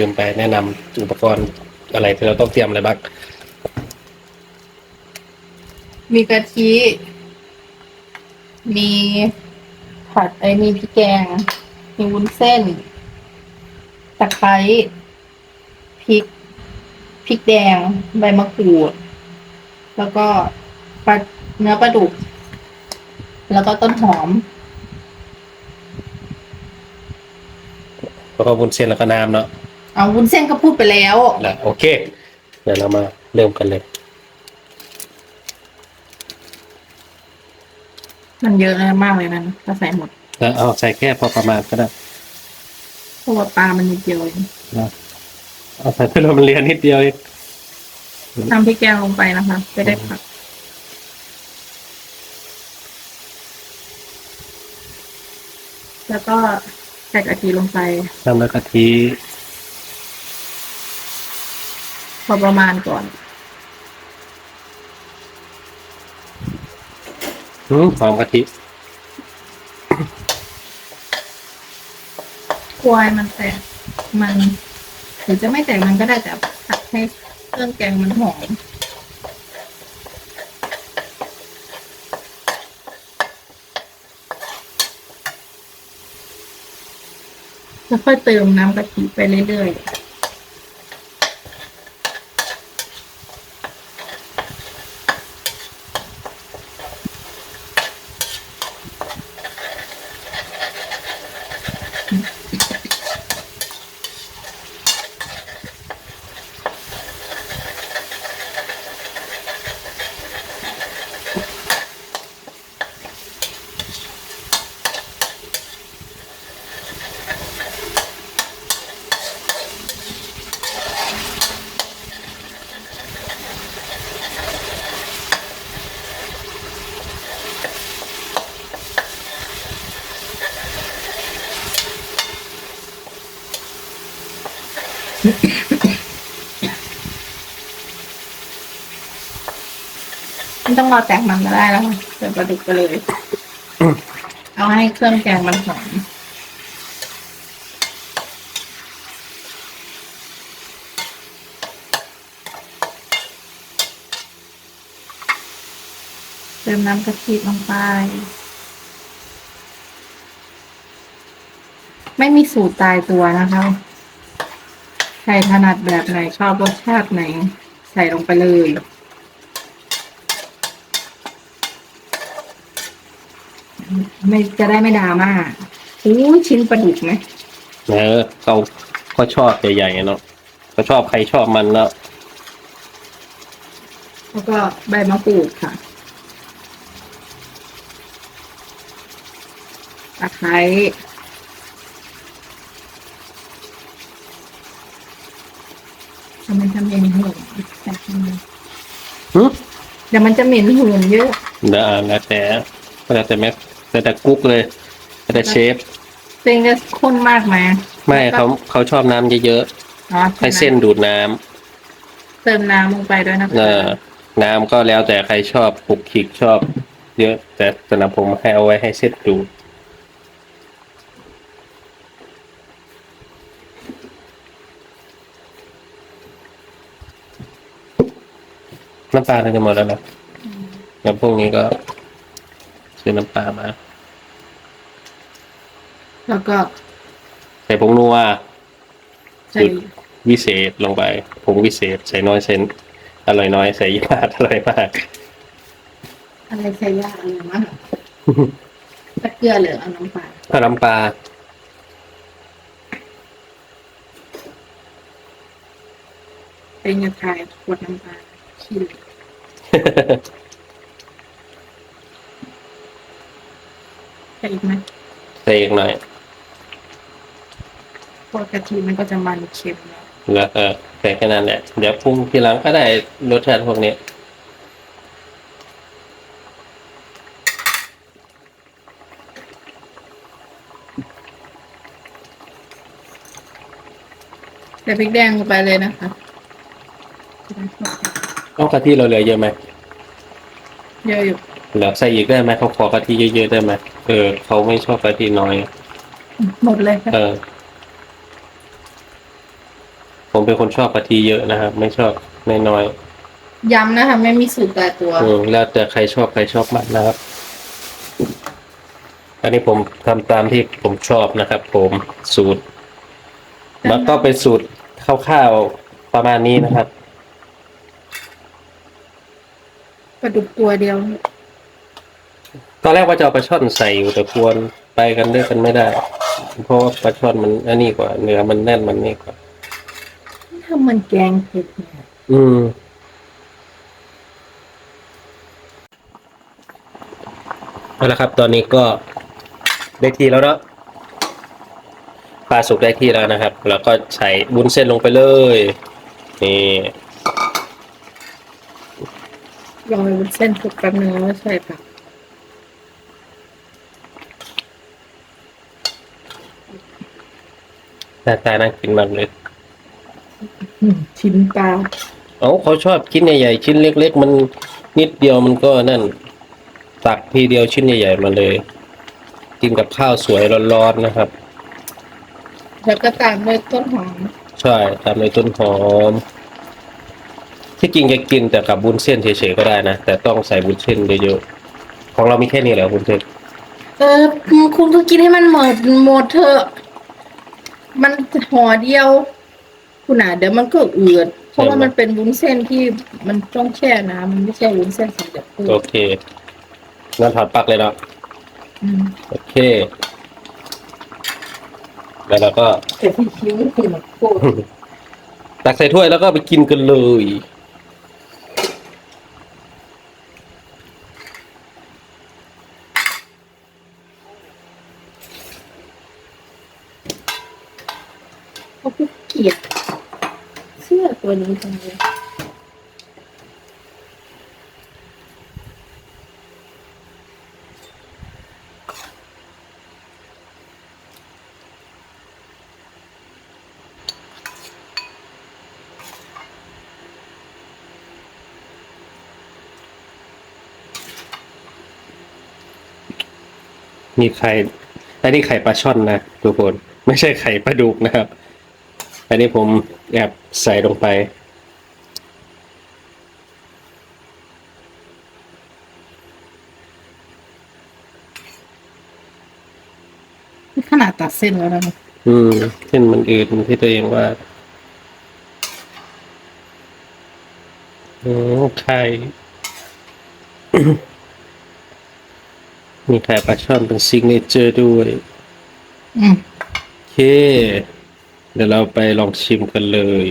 ลืมไปแนะนำอุปกรณ์อะไรที่เราต้องเตรียมอะไรบ้าง มีกะทิ มีผัดไอ้มีพริกแกง มีวุ้นเส้น ตะไคร้ พริก พริกแดง ใบมะกรูด แล้วก็ปลาเนื้อปลาดุก แล้วก็ต้นหอม แล้วก็วุ้นเส้นแล้วก็น้ำเนาะ เอาวุ้นเส้นก็พูดไปแล้วแล้วโอเค เดี๋ยวเรามาเริ่มกันเลย มันเยอะมากเลยนะถ้าใส่หมดแล้วเอาใส่แค่พอประมาณก็ได้เพราะว่าปลามันนิดเดียวเองนะเอาใส่เพื่อมันเรียนนิดเดียวเองทำพริกแกงลงไปนะคะจะได้ผัดแล้วก็ใส่กะทิลงไป น้ำแล้วกะทิ พอประมาณก่อนอืมหอมกะทิกล้วยมันแตกมันหรือจะไม่แตกมันก็ได้แต่ผัดให้เครื่องแกงมันหอมแล้วค่อยเติมน้ำกะทิไปเรื่อยๆ ไม่ต้องรอแตกมันก็ได้แล้วค่ะเติมปลาดุกไปเลย เอาให้เครื่องแกงมันหอมเติมน้ำกะทิลงไป ไม่มีสูตรตายตัวนะคะ ใครถนัดแบบไหนชอบรสชาติไหน ใส่ลงไปเลย ไม่จะได้ไม่ดราม่าอู้ชิ้นปลาดุกไหมเออเขาก็ชอบใหญ่ๆเนาะก็ชอบใครชอบมันแล้ว แล้วก็ใบมะกรูดค่ะตะไคร้ ทำไมทำเองหืนแต่ทำไมหึเดี๋ยวมันจะเหม็นหืนเยอะ เดี๋ยวอ่านแล้วแต่แล้วแต่แม่แล้วแต่กุ๊กเลยแล้วแต่เชฟเส้นจะข้นมากไหมไม่เขาเขาชอบน้ำเยอะอ๋อๆให้เส้นดูดน้ำเติมน้ำลงไปด้วยนะเอคะอน้ำก็แล้วแต่ใครชอบปลุกขิกชอบ เยอะ แต่สำหรับผมให้เอาไว้ให้เส้นดูด น้ำปลาเราจะหมดแล้วนะแล้วพวกนี้ก็ซื้อน้ำปลามา แล้วก็ใส่ผงนัวใส่สูตรวิเศษลงไปผงวิเศษ ใส่น้อยเซนอร่อยน้อยใส่ยาดอร่อยมาก อะไรใส่ยากเลยมากตะเกียบเหลือเอาน้ำปลาถ้าน้ำปลาเป็นยาทายขวดน้ำปลา ขี้เหล็กใส่อีกไหมใส่อีกหน่อยพวกกะทิมันก็จะมันเค็มแล้วแล้วก็ใส่แค่นั้นแหละ เดี๋ยวปรุงทีหลังก็ได้รสชาติพวกนี้แต่พริกแดงลงไปเลยนะคะ ต้องกะทิเราเหลือเยอะไหมเยอะอยู่เหลือใส่อีกได้ไหมเขาขอกะทิเยอะๆได้ไหมเออเขาไม่ชอบกะทิน้อย หมดเลยค่ะเออ ผมเป็นคนชอบกะทิเยอะนะครับ ไม่ชอบน้อยย้ำนะคะไม่มีสูตรตายตัวๆอืมแล้วแต่ใครชอบใครชอบมากนะครับ อันนี้ผมทำตามที่ผมชอบนะครับ ผมสูตรมันก็เป็นสูตรคร่าวๆประมาณนี้นะครับ ปลาดุกตัวเดียว ตอนแรกว่าจะเอาปลาช่อนใส่อยู่แต่ควรไปกันด้วยกันไม่ได้ เพราะว่าปลาช่อนมันอันนี้กว่าเนื้อมันแน่นมันนี่กว่า ถ้ามันแกงเผ็ดเนี่ยอืม เอาละครับ ตอนนี้ก็ได้ที่แล้วเนาะปลาสุกได้ที่แล้วนะครับ แล้วก็ใส่บุ้นเส้นลงไปเลย นี่ ลองไปบนเส้นทุกแป๊บนึงแล้วใส่ผักหน้าตาน่ากินมากเลย อืมชิ้นปลาเอาเขาชอบชิ้นใหญ่ๆ ชิ้นเล็ก ๆ มันนิดเดียวมันก็นั่น ตักทีเดียวชิ้นใหญ่ ๆ มาเลย กินกับข้าวสวยร้อนๆนะครับ แล้วก็ตามด้วยต้นหอม ใช่ตามด้วยต้นหอม ที่จริงจะกินแต่กับบุญเส้นเฉยๆก็ได้นะ แต่ต้องใส่บุญเส้นเยอะๆของเรามีแค่นี้แหละบุญเส้นเออคุณก็กินให้มันหมดหมดเถอะมันห่อเดียว คุณอะเดี๋ยวมันก็อืดเพราะว่ามันเป็นวุ้นเส้นที่มันต้องแช่น้ำมันไม่ใช่วุ้นเส้นสำเร็จรูโอปเคงั้นถอดปลั๊กเลยเนาะอืมโอเค แล้วเราก็แต่ที่คิ้วคือมันโคตรตักใส่ถ้วยแล้วก็ไปกินกันเลย เขาก็เกลียด เสื้อตัวนี้จังเลยมีไข่อันนี้ไข่ปลาช่อนนะทุกคน ไม่ใช่ไข่ปลาดุกนะครับ อันนี้ผมแอบใส่ลงไปนี่ขนาดตัดเส้นแล้วนะอืมเส้นมันอืดที่ตัวเองว่าโอ้ไข่มีไข่ปลาช่อนเป็นซิกเนเจอร์ด้วย อืมโอเค เดี๋ยวเราไปลองชิมกันเลย